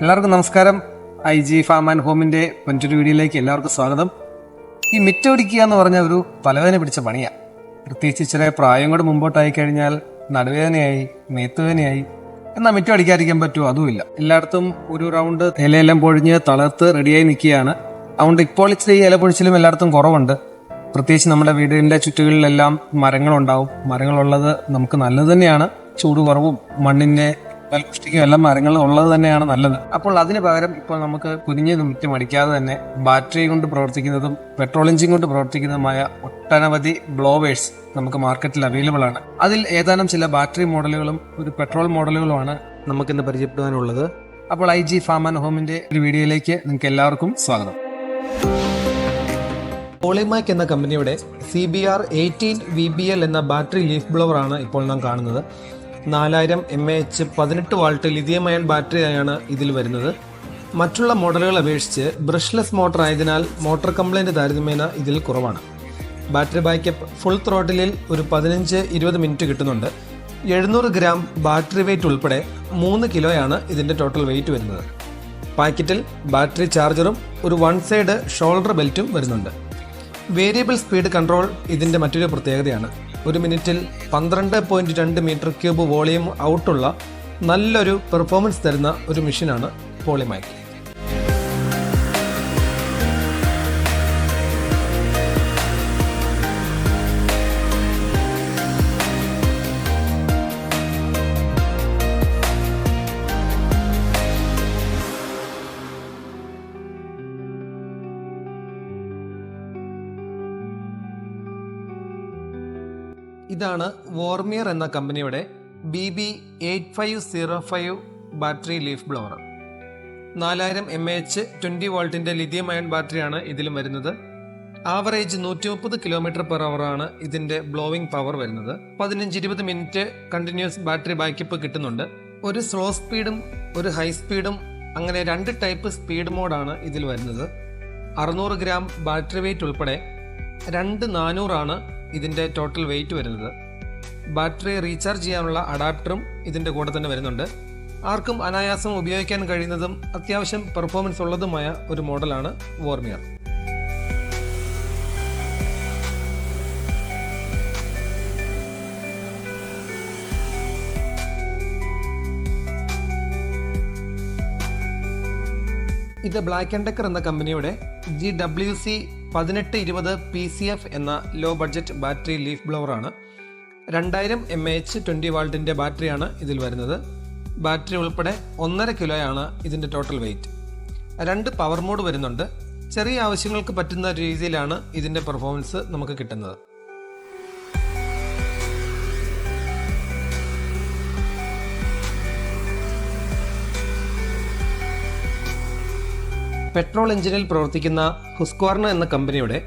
എല്ലാവർക്കും നമസ്കാരം. I G farm and ഹോമിന്റെ മറ്റൊരു വീഡിയോയിലേക്ക് എല്ലാവർക്കും സ്വാഗതം. ഈ മിറ്റൊടിക്കുക എന്ന് പറഞ്ഞ ഒരു തലവേദന പിടിച്ച പണിയാണ് പ്രത്യേകിച്ച് ചില പ്രായം കൂടെ മുമ്പോട്ടായി കഴിഞ്ഞാൽ നടുവേദനയായി മേത്തുവേദനയായി. എന്നാൽ മിറ്റം അടിക്കാതിരിക്കാൻ പറ്റുമോ? അതുമില്ല. എല്ലായിടത്തും ഒരു റൗണ്ട് ഇലയെല്ലാം പൊഴിഞ്ഞ് തളർത്ത് റെഡിയായി നിൽക്കുകയാണ്. അതുകൊണ്ട് ഇപ്പോൾ ഇച്ചിരി ഇല പൊഴിച്ചിലും എല്ലായിടത്തും കുറവുണ്ട്. പ്രത്യേകിച്ച് നമ്മുടെ വീടിന്റെ ചുറ്റുകളിലെല്ലാം മരങ്ങളുണ്ടാവും. മരങ്ങളുള്ളത് നമുക്ക് നല്ലത് തന്നെയാണ്. ചൂട് കുറവും മണ്ണിന്റെ ഫലപുഷ്ടിക്കും എല്ലാം മരങ്ങൾ ഉള്ളത് തന്നെയാണ് നല്ലത്. അപ്പോൾ അതിന് പകരം ഇപ്പോൾ നമുക്ക് കുനിഞ്ഞ് മുറ്റും അടിക്കാതെ തന്നെ ബാറ്ററി കൊണ്ട് പ്രവർത്തിക്കുന്നതും പെട്രോൾ എഞ്ചിൻ കൊണ്ട് പ്രവർത്തിക്കുന്നതുമായ ഒട്ടനവധി ബ്ലോവേഴ്സ് നമുക്ക് മാർക്കറ്റിൽ അവൈലബിൾ ആണ്. അതിൽ ഏതാനും ചില ബാറ്ററി മോഡലുകളും ഒരു പെട്രോൾ മോഡലുകളുമാണ് നമുക്കിന്ന് പരിചയപ്പെടുവാനുള്ളത്. അപ്പോൾ ഐ ജി ഫാം ആൻഡ് ഹോമിന്റെ ഒരു വീഡിയോയിലേക്ക് നിങ്ങൾക്ക് എല്ലാവർക്കും സ്വാഗതം. പോളിമാക് എന്ന കമ്പനിയുടെ C B R eighteen V B L എന്ന ബാറ്ററി ലീഫ് ബ്ലോവർ ആണ് ഇപ്പോൾ നാം കാണുന്നത്. നാലായിരം എം എ എച്ച് പതിനെട്ട് വാൾട്ട് ലിഥിയം അയൺ ബാറ്ററിയാണ് ഇതിൽ വരുന്നത്. മറ്റുള്ള മോഡലുകൾ അപേക്ഷിച്ച് ബ്രഷ്ലെസ് മോട്ടർ ആയതിനാൽ മോട്ടോർ കംപ്ലൈന്റ് താരതമ്യേന ഇതിൽ കുറവാണ്. ബാറ്ററി ബാക്കപ്പ് ഫുൾ ത്രോട്ടിലിൽ ഒരു പതിനഞ്ച് ഇരുപത് മിനിറ്റ് കിട്ടുന്നുണ്ട്. എഴുന്നൂറ് ഗ്രാം ബാറ്ററി വെയിറ്റ് ഉൾപ്പെടെ മൂന്ന് കിലോയാണ് ഇതിന്റെ ടോട്ടൽ വെയിറ്റ് വരുന്നത്. പാക്കറ്റിൽ ബാറ്ററി ചാർജറും ഒരു വൺ സൈഡ് ഷോൾഡർ ബെൽറ്റും വരുന്നുണ്ട്. വേരിയബിൾ സ്പീഡ് കൺട്രോൾ ഇതിന്റെ മറ്റൊരു പ്രത്യേകതയാണ്. ഒരു മിനിറ്റിൽ പന്ത്രണ്ട് പോയിന്റ് രണ്ട് മീറ്റർ ക്യൂബ് വോളിയം ഔട്ടുള്ള നല്ലൊരു പെർഫോമൻസ് തരുന്ന ഒരു മെഷീനാണ് പോളിമാക് ഇതാണ് വോർമിയർ എന്ന കമ്പനിയുടെ B B eight five zero five battery leaf blower. നാലായിരം എം എച്ച് ട്വന്റി വോൾട്ടിന്റെ ലിഥിയം അയൺ ബാറ്ററിയാണ് ഇതിലും വരുന്നത്. ആവറേജ് നൂറ്റി മുപ്പത് കിലോമീറ്റർ പെർ ആണ് ഇതിന്റെ ബ്ലോവിംഗ് പവർ വരുന്നത്. പതിനഞ്ച് ഇരുപത് മിനിറ്റ് കണ്ടിന്യൂസ് ബാറ്ററി ബാക്കപ്പ് കിട്ടുന്നുണ്ട്. ഒരു സ്ലോ സ്പീഡും ഒരു ഹൈ സ്പീഡും അങ്ങനെ രണ്ട് ടൈപ്പ് സ്പീഡ് മോഡാണ് ഇതിൽ വരുന്നത്. അറുന്നൂറ് ഗ്രാം ബാറ്ററി വെയിറ്റ് ഉൾപ്പെടെ രണ്ട് നാനൂറാണ് ഇതിന്റെ ടോട്ടൽ വെയിറ്റ് വരുന്നത്. ബാറ്ററി റീചാർജ് ചെയ്യാനുള്ള അഡാപ്റ്ററും ഇതിന്റെ കൂടെ തന്നെ വരുന്നുണ്ട്. ആർക്കും അനായാസം ഉപയോഗിക്കാൻ കഴിയുന്നതും അത്യാവശ്യം പെർഫോമൻസ് ഉള്ളതുമായ ഒരു മോഡലാണ് വോർമിയർ ഇത് ബ്ലാക്ക് ആൻഡ് ഡെക്കർ എന്ന കമ്പനിയുടെ ജി ഡബ്ല്യു സി പതിനെട്ട് ഇരുപത് പി സി എഫ് എന്ന ലോ ബഡ്ജറ്റ് ബാറ്ററി ലീഫ് ബ്ലോവറാണ് രണ്ടായിരം എം എ എച്ച് ട്വന്റി വാൾട്ടിന്റെ ബാറ്ററിയാണ് ഇതിൽ വരുന്നത്. ബാറ്ററി ഉൾപ്പെടെ ഒന്നര കിലോയാണ് ഇതിന്റെ ടോട്ടൽ വെയിറ്റ് രണ്ട് പവർ മോഡ് വരുന്നുണ്ട്. ചെറിയ ആവശ്യങ്ങൾക്ക് പറ്റുന്ന രീതിയിലാണ് ഇതിന്റെ പെർഫോമൻസ് നമുക്ക് കിട്ടുന്നത്. പെട്രോൾ എഞ്ചിനിൽ പ്രവർത്തിക്കുന്ന ഹുസ്ക്വാർണ എന്ന കമ്പനിയുടെ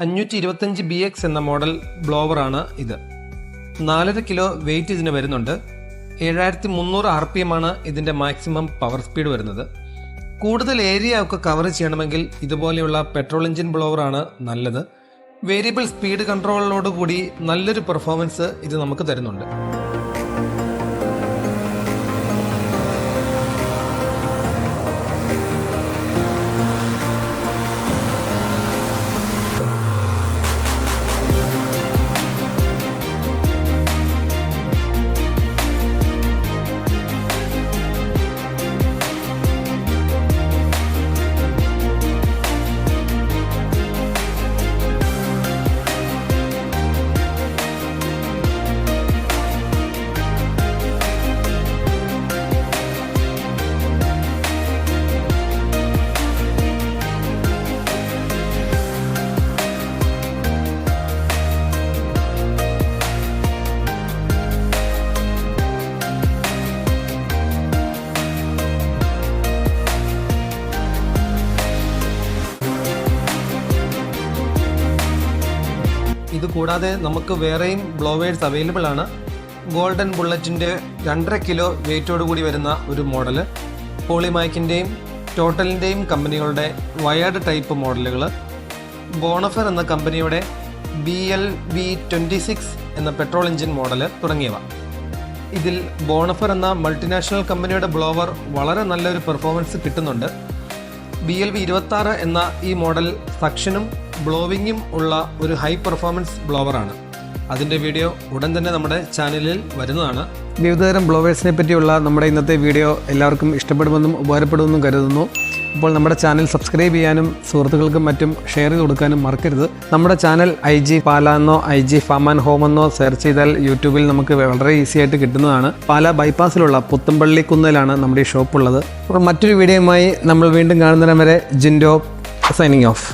അഞ്ഞൂറ്റി ഇരുപത്തഞ്ച് ബി എക്സ് എന്ന മോഡൽ ബ്ലോവറാണ് ഇത്. നാലര കിലോ വെയിറ്റ് ഇതിന് വരുന്നുണ്ട്. ഏഴായിരത്തി മുന്നൂറ് ആർ പി എം ആണ് ഇതിന്റെ മാക്സിമം പവർ സ്പീഡ് വരുന്നത്. കൂടുതൽ ഏരിയ ഒക്കെ കവർ ചെയ്യണമെങ്കിൽ ഇതുപോലെയുള്ള പെട്രോൾ എഞ്ചിൻ ബ്ലോവറാണ് നല്ലത്. വേരിയബിൾ സ്പീഡ് കൺട്രോളിനോടുകൂടി നല്ലൊരു പെർഫോമൻസ് ഇത് നമുക്ക് തരുന്നുണ്ട്. കൂടാതെ നമുക്ക് വേറെയും ബ്ലോവേഴ്സ് അവൈലബിൾ ആണ്. ഗോൾഡൻ ബുള്ളറ്റിന്റെ രണ്ടര കിലോ വെയിറ്റോട് കൂടി വരുന്ന ഒരു മോഡൽ പോളിമാക്കിന്റെയും ടോട്ടലിന്റെയും കമ്പനികളുടെ വയേർഡ് ടൈപ്പ് മോഡലുകൾ ബോണഫർ എന്ന കമ്പനിയുടെ B L B twenty six എന്ന പെട്രോൾ എഞ്ചിൻ മോഡൽ തുടങ്ങിയവ. ഇതിൽ ബോണഫർ എന്ന മൾട്ടിനാഷണൽ കമ്പനിയുടെ ബ്ലോവർ വളരെ നല്ലൊരു പെർഫോമൻസ് കിട്ടുന്നുണ്ട്. ബി എൽ വി ഇരുപത്തി എന്ന ഈ മോഡൽ സക്ഷനും ബ്ലോവിങ്ങും ഉള്ള ഒരു ഹൈ പെർഫോമൻസ് ബ്ലോവറാണ്. അതിന്റെ വീഡിയോ ഉടൻ തന്നെ നമ്മുടെ ചാനലിൽ വരുന്നതാണ്. വിവിധതരം ബ്ലോവേഴ്സിനെ പറ്റിയുള്ള നമ്മുടെ ഇന്നത്തെ വീഡിയോ എല്ലാവർക്കും ഇഷ്ടപ്പെടുമെന്നും ഉപകാരപ്പെടുമെന്നും കരുതുന്നു. അപ്പോൾ നമ്മുടെ ചാനൽ സബ്സ്ക്രൈബ് ചെയ്യാനും സുഹൃത്തുക്കൾക്കും മറ്റും ഷെയർ ചെയ്ത് കൊടുക്കാനും മറക്കരുത്. നമ്മുടെ ചാനൽ ഐ ജി പാല എന്നോ I G farm and home എന്നോ സെർച്ച് ചെയ്താൽ യൂട്യൂബിൽ നമുക്ക് വളരെ ഈസി ആയിട്ട് കിട്ടുന്നതാണ്. പാല ബൈപ്പാസിലുള്ള പുത്തമ്പള്ളി കുന്നിലാണ് നമ്മുടെ ഈ ഷോപ്പ് ഉള്ളത് അപ്പോൾ മറ്റൊരു വീഡിയോയുമായി നമ്മൾ വീണ്ടും കാണുന്നതിനം വരെ ജിൻഡോ സൈനിങ് ഓഫ്